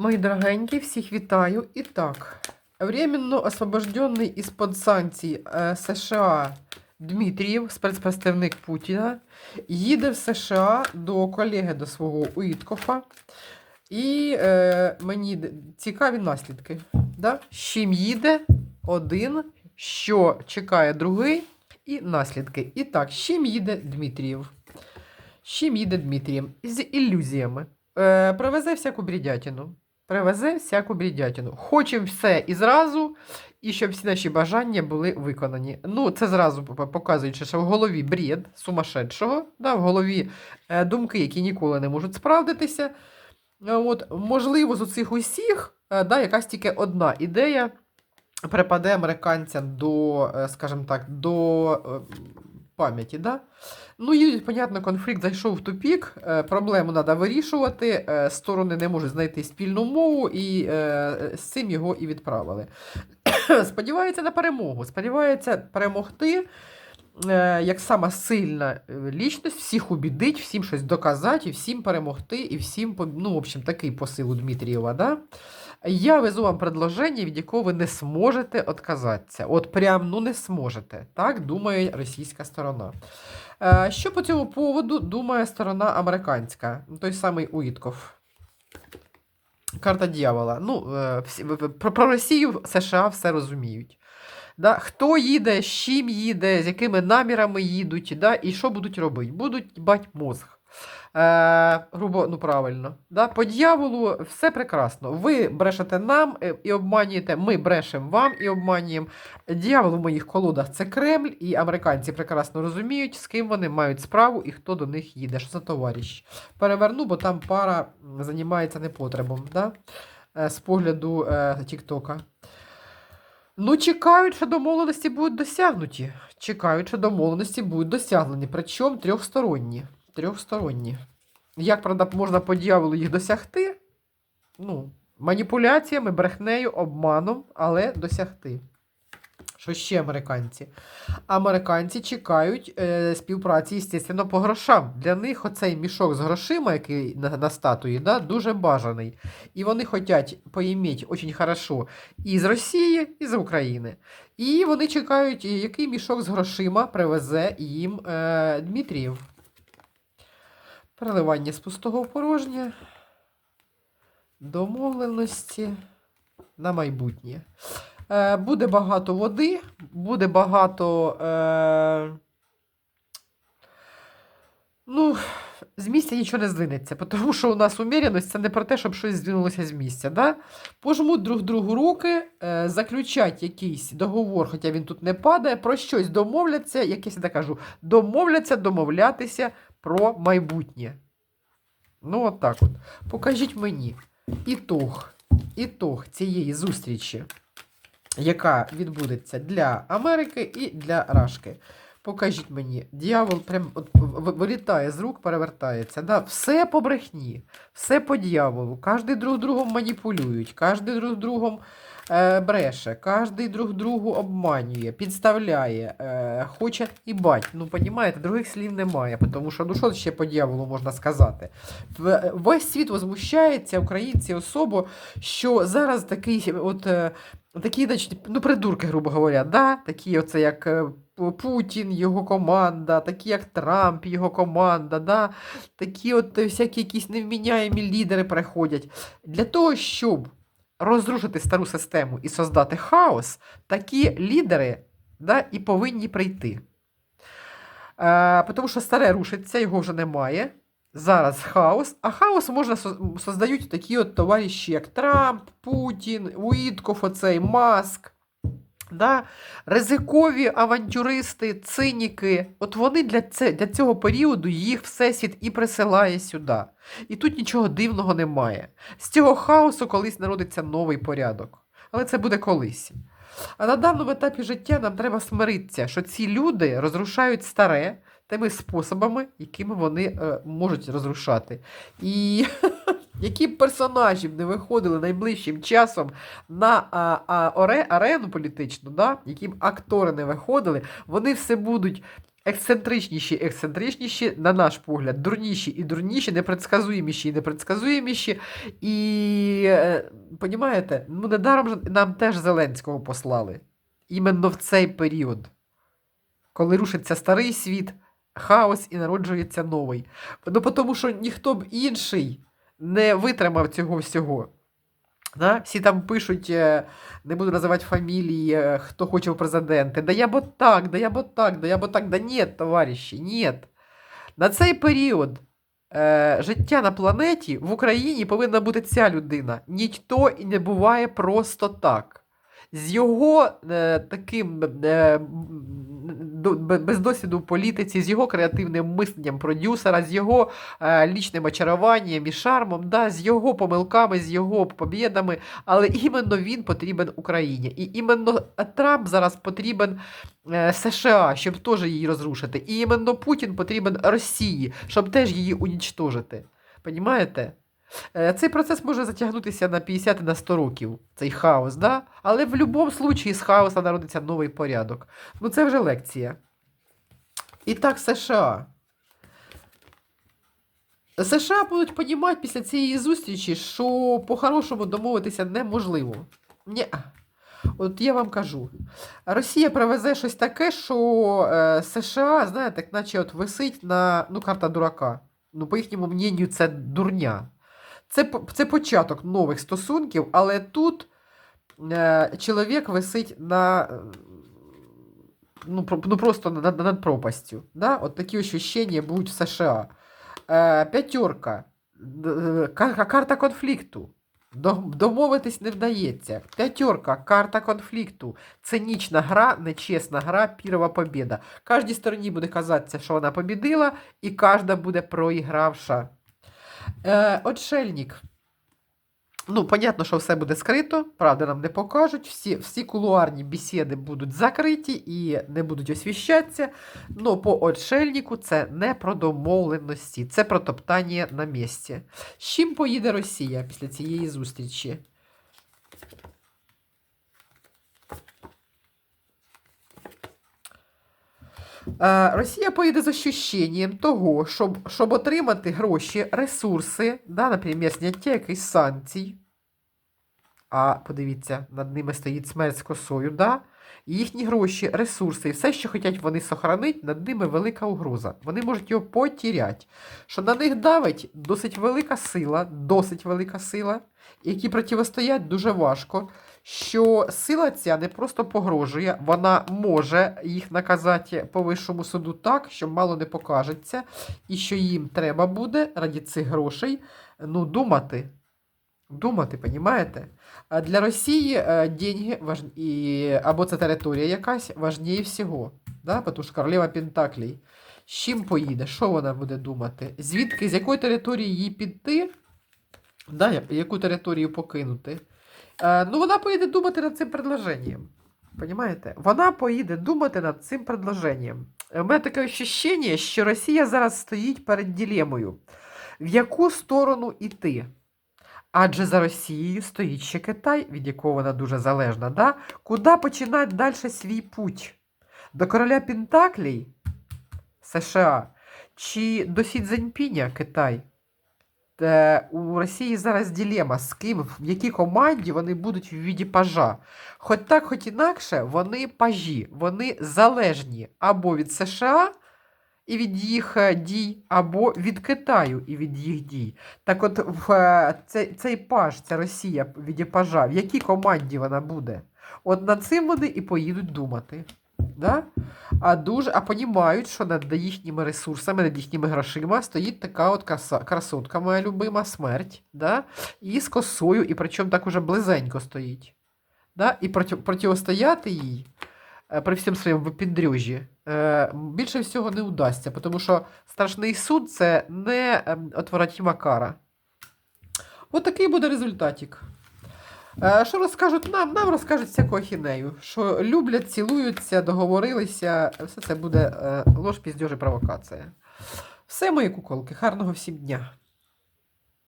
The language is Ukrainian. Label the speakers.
Speaker 1: Мої дорогенькі, всіх вітаю. І так, временно освобожденний із-под санкцій е, США Дмитрієв, спецпредставник Путіна, їде в США до колеги до свого Уіткофа. І е, мені цікаві наслідки. Да? З чим їде один, що чекає другий, і наслідки. І так, з чим їде Дмитрієв? З чим їде Дмитрієв? З ілюзіями. Е, привезе всяку брідятину. Привезе всяку брідятину. Хочемо все і зразу, і щоб всі наші бажання були виконані. Ну, це зразу показуючи, що в голові бред сумасшедшого, да, в голові е, думки, які ніколи не можуть справдитися. От, можливо, з оцих усіх е, да, якась тільки одна ідея припаде американцям до, е, скажімо так, до е, пам'яті. Да? Ну, і, понятно, конфлікт зайшов в тупік, е, проблему треба вирішувати, е, сторони не можуть знайти спільну мову, і е, з цим його і відправили. Сподівається на перемогу, сподівається перемогти. Е, Як сама сильна е, лічність, всіх убідить, всім щось доказати, всім перемогти, і всім, ну, в общем, такий посил у Дмитрієва, да? Я везу вам предложення, від якого ви не зможете відказатися. От прям ну не зможете. Так думає російська сторона. Е, Що по цьому поводу думає сторона американська? Той самий Уітков. Карта дьявола. Ну, про Росію США все розуміють. Да? Хто їде, з чим їде, з якими намірами їдуть, да? і що будуть робити? Будуть бать мозг. Е, грубо, ну правильно. Да? По дьяволу все прекрасно. Ви брешете нам е, і обманюєте, ми брешемо вам і обманюємо. Дьявол у моїх колодах це Кремль, і американці прекрасно розуміють, з ким вони мають справу і хто до них їде. Що за товариш? Переверну, бо там пара займається непотребом. Да? Е, з погляду е, Тіктока. Ну, чекають, що домовленості будуть досягнуті. Чекають, що домовленості будуть досягнені. Причому трьохсторонні. Трьохсторонні. Як, правда, можна по дьяволу їх досягти? Ну, маніпуляціями, брехнею, обманом, але досягти. Що ще американці? Американці чекають е, співпраці, звісно, по грошам. Для них оцей мішок з грошима, який на, на статуї, да, дуже бажаний. І вони хочуть поїміть дуже хорошо і з Росії, і з України. І вони чекають, який мішок з грошима привезе їм е, Дмитрієв. Переливання з пустого в порожнє. Домовленості на майбутнє. Е, буде багато води, буде багато. Е, ну, з місця нічого не здвинеться, тому що у нас уміряність це не про те, щоб щось здвинулося з місця. Да? Пожмуть друг другу руки, е, заключать якийсь договор, хоча він тут не падає, про щось домовляться, як я завжди кажу, домовляться домовлятися про майбутнє. Ну, от так от. Покажіть мені ітог, ітог цієї зустрічі, яка відбудеться для Америки і для Рашки. Покажіть мені, дьявол прям от вилітає з рук, перевертається. Да? Все по брехні, все по дьяволу. Кожен друг другом маніпулюють, кожен друг другом бреше, кожен друг другу обманює, підставляє, е, хоче і бать. Ну, понімаєте, других слів немає, тому що ну що ще по дьяволу можна сказати? Весь світ возмущається, українці особо, що зараз такий от. е, Такі, значить, ну, придурки, грубо говоря, да? такі, оце як е, Путін, його команда, такі як Трамп, його команда, да? такі от е, всякі якісь невміняємі лідери приходять. Для того, щоб розрушити стару систему і создати хаос, такі лідери да, і повинні прийти. Е, тому що старе рушиться, його вже немає. Зараз хаос, а хаос можна создають такі от товариші, як Трамп, Путін, Уітков, оцей Маск. Да? Ризикові авантюристи, циніки. От вони для, це, для цього періоду їх всесвіт і присилає сюди. І тут нічого дивного немає. З цього хаосу колись народиться новий порядок. Але це буде колись. А на даному етапі життя нам треба смиритися, що ці люди розрушають старе тими способами, якими вони е, можуть розрушати. І які б персонажі не виходили найближчим часом на а, а, оре, арену політичну, да? які б актори не виходили, вони все будуть ексцентричніші, ексцентричніші, на наш погляд, дурніші і дурніші, непредсказуєміші і непредсказуєміші. І, е, понімаєте, ну недаром ж нам теж Зеленського послали. Іменно в цей період, коли рушиться старий світ, хаос і народжується новий. Ну, тому що ніхто б інший не витримав цього всього. Да? Всі там пишуть, е, не буду називати фамілії, е, хто хоче в президенти. Да я бо так, да я бо так, да я бо так. Да ні, товариші, ні. На цей період е, життя на планеті в Україні повинна бути ця людина. Ніхто і не буває просто так. З його е, таким е, без досвіду в політиці, з його креативним мисленням продюсера, з його е, лічним очаруванням і шармом, да, з його помилками, з його побєдами, але іменно він потрібен Україні. І іменно Трамп зараз потрібен е, США, щоб теж її розрушити. І іменно Путін потрібен Росії, щоб теж її унічтожити. Понімаєте? Е, Цей процес може затягнутися на 50 на 100 років, цей хаос, да? але в будь-якому випадку з хаоса народиться новий порядок. Ну це вже лекція. І так, США. США будуть понімати після цієї зустрічі, що по-хорошому домовитися неможливо. Ні. От я вам кажу, Росія привезе щось таке, що е, США, знаєте, наче от висить на ну, карта дурака. Ну, по їхньому мненню, це дурня. Це, це початок нових стосунків, але тут е, чоловік висить на. е, Ну, про- ну просто над, над пропастю. Да? От такі ощущення будуть в США. Е, п'ятерка. Е, ка- Карта конфлікту. Домовитись не вдається. П'ятерка, карта конфлікту. Цинічна гра, нечесна гра, пірова побіда. Кожній стороні буде казатися, що вона побідила, і кожна буде проігравша. Е, отшельник. Ну, понятно, що все буде скрито, правда, нам не покажуть. Всі, всі кулуарні бесіди будуть закриті і не будуть освіщатися. Ну, по отшельнику це не про домовленості, це про топтання на місці. З чим поїде Росія після цієї зустрічі? Росія поїде з ощущенням того, щоб, щоб отримати гроші, ресурси, да, наприклад, зняття якихось санкцій. А подивіться, над ними стоїть смерть з косою, да? Їхні гроші, ресурси і все, що хочуть вони сохранити, над ними велика угроза. Вони можуть його потіряти. Що на них давить досить велика сила, досить велика сила, які протистоять дуже важко. Що сила ця не просто погрожує, вона може їх наказати по вищому суду так, що мало не покажеться, і що їм треба буде раді цих грошей ну, думати. Думати, понімаєте? Для Росії е, деньги важ... і... або це територія якась важніше всього. Да? Тому що королева Пентаклей. З чим поїде? Що вона буде думати? Звідки, з якої території їй піти? Да, яку територію покинути? Е, ну, вона поїде думати над цим предложенням. Понімаєте? Вона поїде думати над цим предложенням. У мене таке ощущення, що Росія зараз стоїть перед ділемою. В яку сторону йти? Адже за Росією стоїть ще Китай, від якого вона дуже залежна. Да? Куди починати далі свій путь? До короля Пентаклей США чи до Сі Цзіньпіня Китай? Е, у Росії зараз ділема, з ким, в якій команді вони будуть в віді пажа. Хоч так, хоч інакше, вони пажі, вони залежні або від США і від їх е, дій, або від Китаю і від їх дій. Так от в, е, цей, цей паж, ця Росія в віді пажа, в якій команді вона буде? От над цим вони і поїдуть думати. Да? А дуже, а понімають, що над їхніми ресурсами, над їхніми грошима стоїть така от краса, красотка, моя любима смерть, да? і з косою, і причому так уже близенько стоїть. Да? І проти, протистояти їй е, при всьому своєму випіндрюжі е, більше всього не удасться, тому що страшний суд це не ем, отворотима кара. От такий буде результатик. Е, Що розкажуть нам? Нам розкажуть всяку ахінею. Що люблять, цілуються, договорилися. Все це буде е, ложь, піздьож провокація. Все, мої куколки, гарного всім дня.